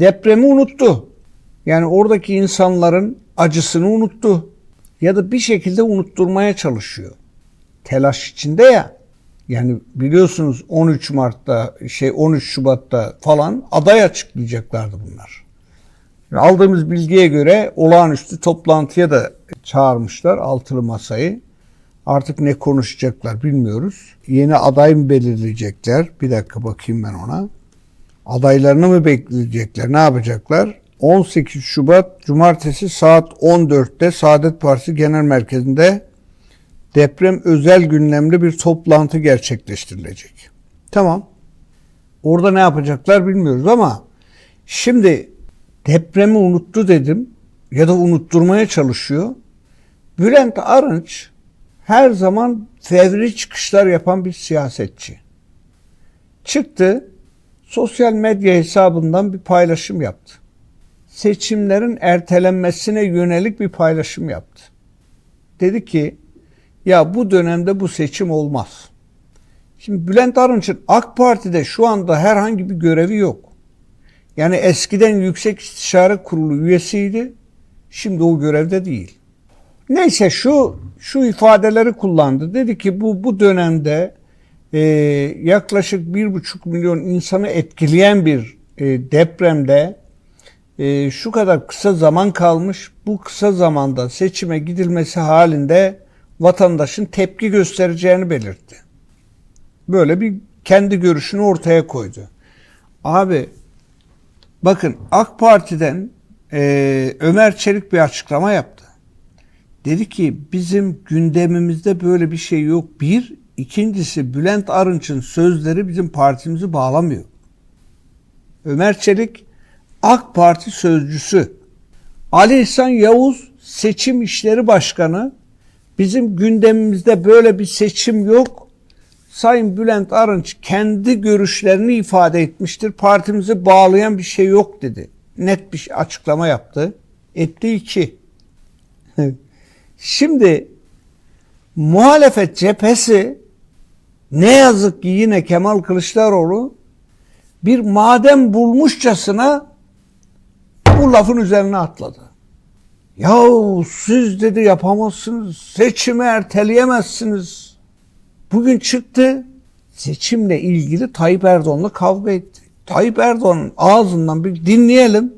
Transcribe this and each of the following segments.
depremi unuttu. Yani oradaki insanların acısını unuttu. Ya da bir şekilde unutturmaya çalışıyor. Telaş içinde ya. Yani biliyorsunuz 13 Mart'ta şey 13 Şubat'ta falan aday açıklayacaklardı bunlar. Aldığımız bilgiye göre olağanüstü toplantıya da çağırmışlar altılı masayı. Artık ne konuşacaklar bilmiyoruz. Yeni aday mı belirleyecekler? Bir dakika bakayım ben ona. Adaylarını mı bekleyecekler? Ne yapacaklar? 18 Şubat Cumartesi saat 14'te Saadet Partisi Genel Merkezi'nde deprem özel gündemli bir toplantı gerçekleştirilecek. Tamam. Orada ne yapacaklar bilmiyoruz ama şimdi depremi unuttu dedim ya da unutturmaya çalışıyor. Bülent Arınç her zaman fevri çıkışlar yapan bir siyasetçi. Çıktı, sosyal medya hesabından bir paylaşım yaptı. Seçimlerin ertelenmesine yönelik bir paylaşım yaptı. Dedi ki, ya bu dönemde bu seçim olmaz. Şimdi Bülent Arınç'ın AK Parti'de şu anda herhangi bir görevi yok. Yani eskiden Yüksek İstişare Kurulu üyesiydi. Şimdi o görevde değil. Neyse şu şu ifadeleri kullandı. Dedi ki bu bu dönemde e, yaklaşık bir buçuk milyon insanı etkileyen bir e, depremde e, şu kadar kısa zaman kalmış. Bu kısa zamanda seçime gidilmesi halinde vatandaşın tepki göstereceğini belirtti. Böyle bir kendi görüşünü ortaya koydu. Abi bakın AK Parti'den e, Ömer Çelik bir açıklama yaptı. Dedi ki bizim gündemimizde böyle bir şey yok. Bir, ikincisi Bülent Arınç'ın sözleri bizim partimizi bağlamıyor. Ömer Çelik AK Parti sözcüsü. Ali İhsan Yavuz seçim işleri başkanı. Bizim gündemimizde böyle bir seçim yok. Sayın Bülent Arınç kendi görüşlerini ifade etmiştir. Partimizi bağlayan bir şey yok dedi. Net bir açıklama yaptı. Etti iki. Şimdi muhalefet cephesi ne yazık ki yine Kemal Kılıçdaroğlu bir maden bulmuşçasına bu lafın üzerine atladı. Yahu siz dedi yapamazsınız, seçimi erteleyemezsiniz. Bugün çıktı seçimle ilgili Tayyip Erdoğan'la kavga etti. Tayyip Erdoğan'ın ağzından bir dinleyelim.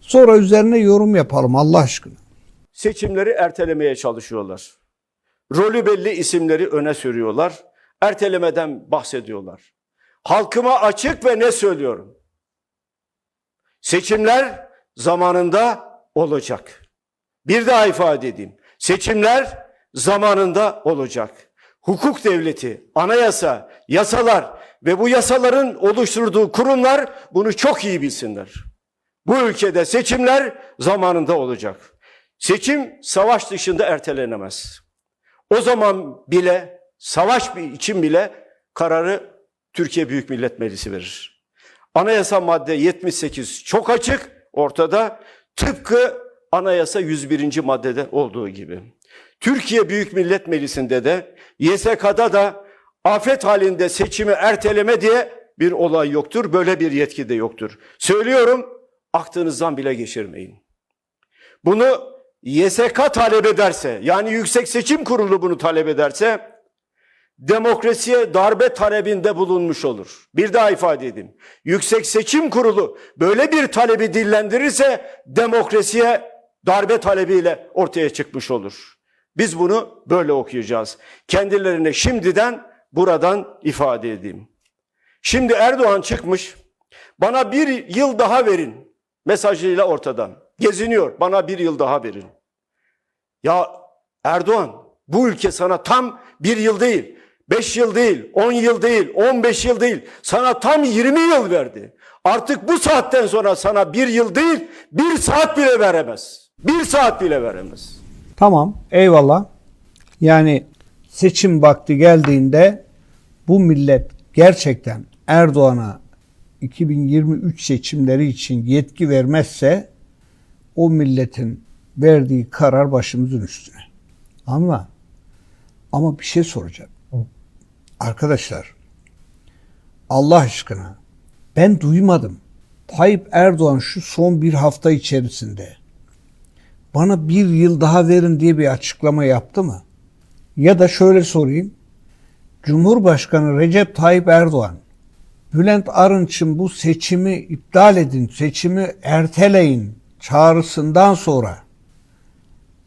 Sonra üzerine yorum yapalım Allah aşkına. seçimleri ertelemeye çalışıyorlar. Rolü belli isimleri öne sürüyorlar. Ertelemeden bahsediyorlar. Halkıma açık ve ne söylüyorum? Seçimler zamanında olacak. Bir daha ifade edeyim. Seçimler zamanında olacak. Hukuk devleti, anayasa, yasalar ve bu yasaların oluşturduğu kurumlar bunu çok iyi bilsinler. Bu ülkede seçimler zamanında olacak. Seçim savaş dışında ertelenemez. O zaman bile savaş için bile kararı Türkiye Büyük Millet Meclisi verir. Anayasa madde 78 çok açık ortada tıpkı anayasa 101. maddede olduğu gibi. Türkiye Büyük Millet Meclisi'nde de YSK'da da afet halinde seçimi erteleme diye bir olay yoktur. Böyle bir yetki de yoktur. Söylüyorum aklınızdan bile geçirmeyin. Bunu YSK talep ederse, yani Yüksek Seçim Kurulu bunu talep ederse, demokrasiye darbe talebinde bulunmuş olur. Bir daha ifade edeyim. Yüksek Seçim Kurulu böyle bir talebi dillendirirse, demokrasiye darbe talebiyle ortaya çıkmış olur. Biz bunu böyle okuyacağız. Kendilerine şimdiden buradan ifade edeyim. Şimdi Erdoğan çıkmış, bana bir yıl daha verin mesajıyla ortadan. Geziniyor, bana bir yıl daha verin. Ya Erdoğan, bu ülke sana tam bir yıl değil, beş yıl değil, on yıl değil, on beş yıl değil, sana tam yirmi yıl verdi. Artık bu saatten sonra sana bir yıl değil, bir saat bile veremez. Bir saat bile veremez. Tamam, eyvallah. Yani seçim vakti geldiğinde bu millet gerçekten Erdoğan'a 2023 seçimleri için yetki vermezse o milletin verdiği karar başımızın üstüne. Ama ama bir şey soracağım. Arkadaşlar Allah aşkına ben duymadım. Tayyip Erdoğan şu son bir hafta içerisinde bana bir yıl daha verin diye bir açıklama yaptı mı? Ya da şöyle sorayım. Cumhurbaşkanı Recep Tayyip Erdoğan, Bülent Arınç'ın bu seçimi iptal edin, seçimi erteleyin çağrısından sonra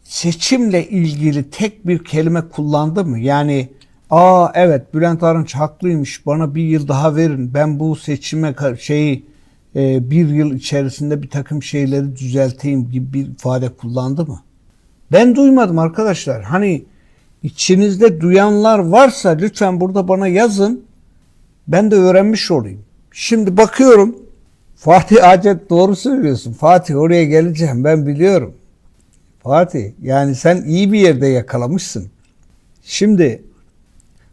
seçimle ilgili tek bir kelime kullandı mı? Yani aa evet Bülent Arınç haklıymış bana bir yıl daha verin ben bu seçime şeyi e, bir yıl içerisinde bir takım şeyleri düzelteyim gibi bir ifade kullandı mı? Ben duymadım arkadaşlar. Hani içinizde duyanlar varsa lütfen burada bana yazın. Ben de öğrenmiş olayım. Şimdi bakıyorum. Fatih Acet doğru söylüyorsun. Fatih oraya geleceğim ben biliyorum. Fatih yani sen iyi bir yerde yakalamışsın. Şimdi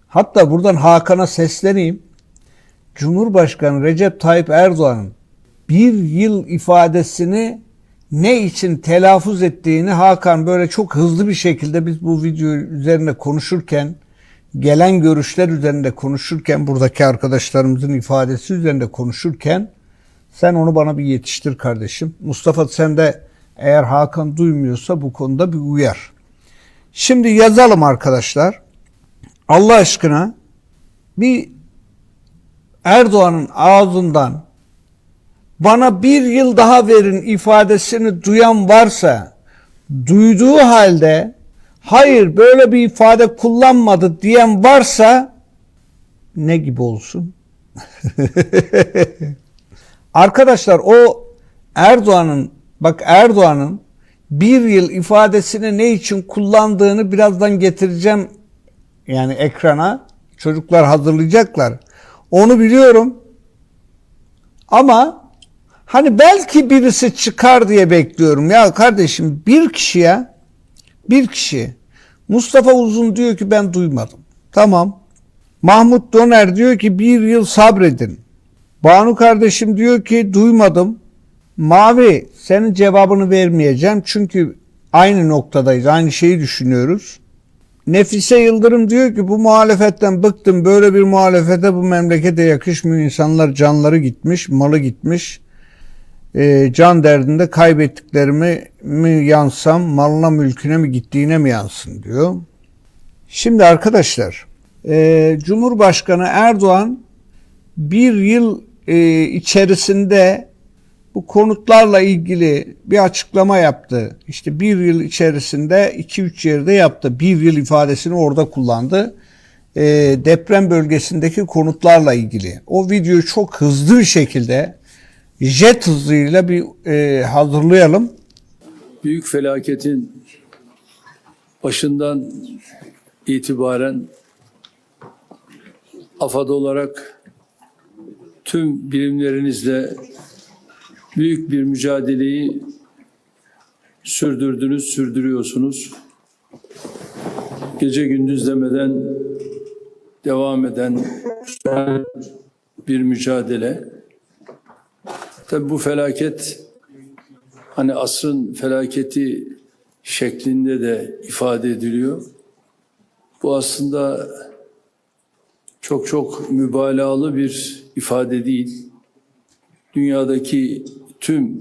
hatta buradan Hakan'a sesleneyim. Cumhurbaşkanı Recep Tayyip Erdoğan'ın bir yıl ifadesini ne için telaffuz ettiğini Hakan böyle çok hızlı bir şekilde biz bu video üzerine konuşurken gelen görüşler üzerinde konuşurken buradaki arkadaşlarımızın ifadesi üzerinde konuşurken sen onu bana bir yetiştir kardeşim. Mustafa sen de eğer Hakan duymuyorsa bu konuda bir uyar. Şimdi yazalım arkadaşlar. Allah aşkına bir Erdoğan'ın ağzından bana bir yıl daha verin ifadesini duyan varsa duyduğu halde hayır böyle bir ifade kullanmadı diyen varsa ne gibi olsun? Arkadaşlar o Erdoğan'ın bak Erdoğan'ın bir yıl ifadesini ne için kullandığını birazdan getireceğim yani ekrana. Çocuklar hazırlayacaklar. Onu biliyorum. Ama hani belki birisi çıkar diye bekliyorum. Ya kardeşim bir kişiye bir kişi Mustafa Uzun diyor ki ben duymadım. Tamam. Mahmut Doner diyor ki bir yıl sabredin. Banu kardeşim diyor ki duymadım. Mavi senin cevabını vermeyeceğim çünkü aynı noktadayız. Aynı şeyi düşünüyoruz. Nefise Yıldırım diyor ki bu muhalefetten bıktım. Böyle bir muhalefete bu memlekete yakışmıyor. İnsanlar canları gitmiş, malı gitmiş. Ee, can derdinde kaybettiklerimi mi yansam, malına mülküne mi gittiğine mi yansın diyor. Şimdi arkadaşlar, e, Cumhurbaşkanı Erdoğan bir yıl e, içerisinde bu konutlarla ilgili bir açıklama yaptı. İşte bir yıl içerisinde 2-3 yerde yaptı. Bir yıl ifadesini orada kullandı. E, deprem bölgesindeki konutlarla ilgili. O videoyu çok hızlı bir şekilde jet hızıyla bir e, hazırlayalım. büyük felaketin başından itibaren AFAD olarak tüm birimlerinizle büyük bir mücadeleyi sürdürdünüz, sürdürüyorsunuz. Gece gündüz demeden devam eden bir mücadele. Tabi bu felaket hani asrın felaketi şeklinde de ifade ediliyor. Bu aslında çok çok mübalağalı bir ifade değil. Dünyadaki tüm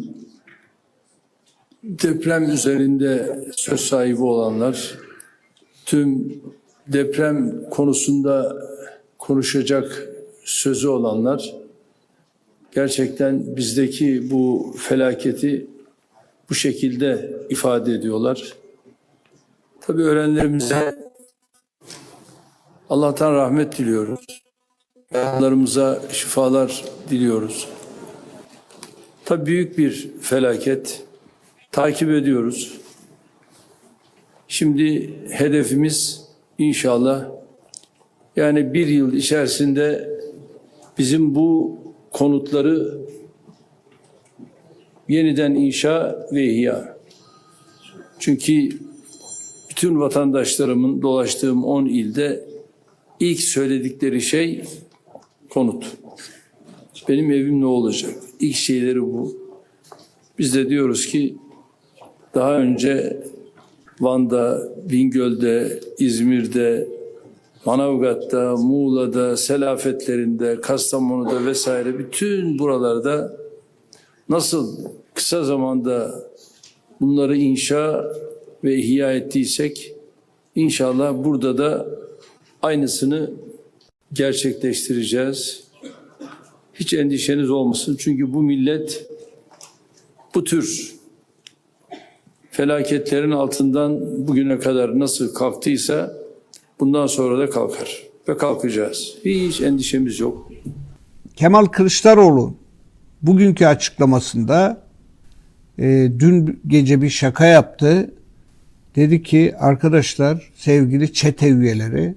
deprem üzerinde söz sahibi olanlar, tüm deprem konusunda konuşacak sözü olanlar gerçekten bizdeki bu felaketi bu şekilde ifade ediyorlar. Tabii öğrenlerimize Allah'tan rahmet diliyoruz. Yaralarımıza şifalar diliyoruz. Tabii büyük bir felaket. Takip ediyoruz. Şimdi hedefimiz inşallah yani bir yıl içerisinde bizim bu konutları yeniden inşa ve ihya. Çünkü bütün vatandaşlarımın dolaştığım 10 ilde ilk söyledikleri şey konut. Benim evim ne olacak? İlk şeyleri bu. Biz de diyoruz ki daha önce Van'da, Bingöl'de, İzmir'de, Manavgat'ta, Muğla'da, Selafetlerinde, Kastamonu'da vesaire bütün buralarda nasıl kısa zamanda bunları inşa ve ihya ettiysek inşallah burada da aynısını gerçekleştireceğiz. Hiç endişeniz olmasın çünkü bu millet bu tür felaketlerin altından bugüne kadar nasıl kalktıysa bundan sonra da kalkar ve kalkacağız. Hiç endişemiz yok. Kemal Kılıçdaroğlu bugünkü açıklamasında e, dün gece bir şaka yaptı. Dedi ki arkadaşlar sevgili çete üyeleri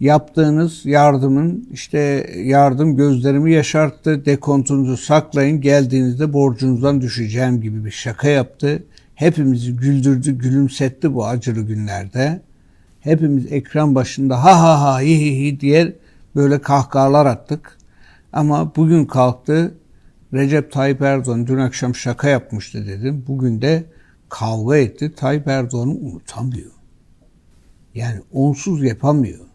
yaptığınız yardımın işte yardım gözlerimi yaşarttı dekontunuzu saklayın geldiğinizde borcunuzdan düşeceğim gibi bir şaka yaptı. Hepimizi güldürdü gülümsetti bu acılı günlerde. Hepimiz ekran başında ha ha ha hi hi hi diye böyle kahkahalar attık. Ama bugün kalktı Recep Tayyip Erdoğan dün akşam şaka yapmıştı dedim. Bugün de kavga etti. Tayyip Erdoğan'ı unutamıyor. Yani onsuz yapamıyor.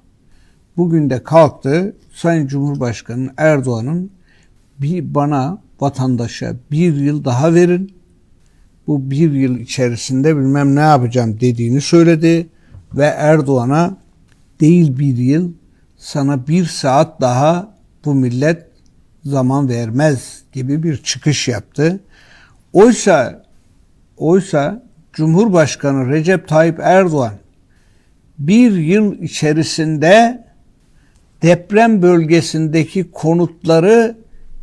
Bugün de kalktı Sayın Cumhurbaşkanı Erdoğan'ın bir bana vatandaşa bir yıl daha verin. Bu bir yıl içerisinde bilmem ne yapacağım dediğini söyledi ve Erdoğan'a değil bir yıl sana bir saat daha bu millet zaman vermez gibi bir çıkış yaptı. Oysa oysa Cumhurbaşkanı Recep Tayyip Erdoğan bir yıl içerisinde deprem bölgesindeki konutları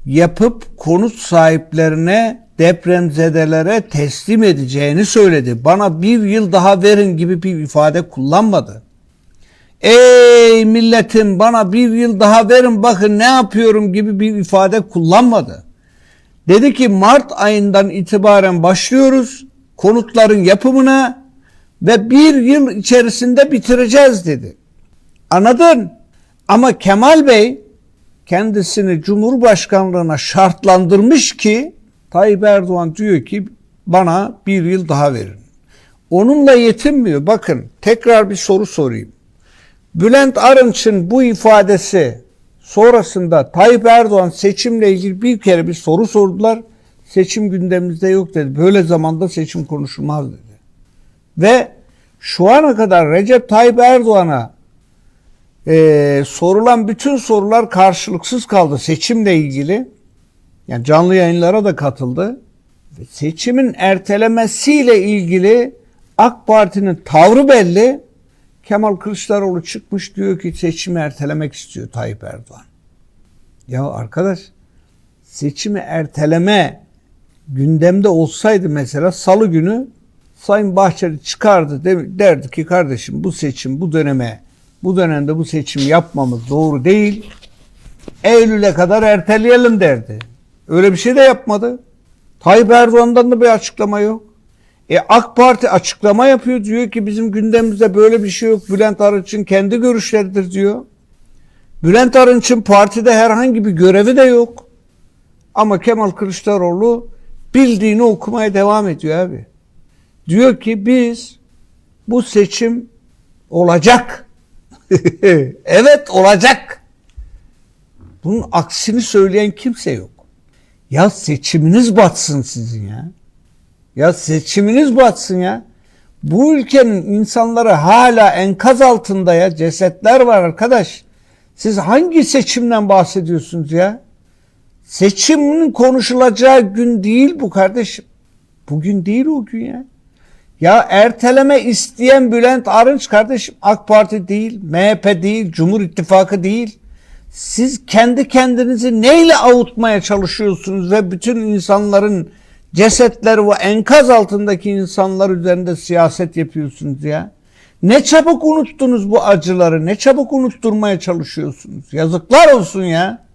yapıp konut sahiplerine depremzedelere teslim edeceğini söyledi. Bana bir yıl daha verin gibi bir ifade kullanmadı. Ey milletim bana bir yıl daha verin bakın ne yapıyorum gibi bir ifade kullanmadı. Dedi ki Mart ayından itibaren başlıyoruz konutların yapımına ve bir yıl içerisinde bitireceğiz dedi. Anladın? Ama Kemal Bey kendisini Cumhurbaşkanlığına şartlandırmış ki Tayyip Erdoğan diyor ki bana bir yıl daha verin. Onunla yetinmiyor. Bakın tekrar bir soru sorayım. Bülent Arınç'ın bu ifadesi sonrasında Tayyip Erdoğan seçimle ilgili bir kere bir soru sordular. Seçim gündemimizde yok dedi. Böyle zamanda seçim konuşulmaz dedi. Ve şu ana kadar Recep Tayyip Erdoğan'a e, sorulan bütün sorular karşılıksız kaldı seçimle ilgili. Yani canlı yayınlara da katıldı. Seçimin ertelemesiyle ilgili AK Parti'nin tavrı belli. Kemal Kılıçdaroğlu çıkmış diyor ki seçimi ertelemek istiyor Tayyip Erdoğan. Ya arkadaş seçimi erteleme gündemde olsaydı mesela salı günü Sayın Bahçeli çıkardı de- derdi ki kardeşim bu seçim bu döneme bu dönemde bu seçim yapmamız doğru değil. Eylül'e kadar erteleyelim derdi. Öyle bir şey de yapmadı. Tayyip Erdoğan'dan da bir açıklama yok. E AK Parti açıklama yapıyor diyor ki bizim gündemimizde böyle bir şey yok. Bülent Arınç'ın kendi görüşleridir diyor. Bülent Arınç'ın partide herhangi bir görevi de yok. Ama Kemal Kılıçdaroğlu bildiğini okumaya devam ediyor abi. Diyor ki biz bu seçim olacak. evet olacak. Bunun aksini söyleyen kimse yok. Ya seçiminiz batsın sizin ya. Ya seçiminiz batsın ya. Bu ülkenin insanları hala enkaz altında ya. Cesetler var arkadaş. Siz hangi seçimden bahsediyorsunuz ya? Seçimin konuşulacağı gün değil bu kardeşim. Bugün değil o gün ya. Ya erteleme isteyen Bülent Arınç kardeşim AK Parti değil, MHP değil, Cumhur İttifakı değil. Siz kendi kendinizi neyle avutmaya çalışıyorsunuz ve bütün insanların cesetleri ve enkaz altındaki insanlar üzerinde siyaset yapıyorsunuz ya. Ne çabuk unuttunuz bu acıları, ne çabuk unutturmaya çalışıyorsunuz. Yazıklar olsun ya.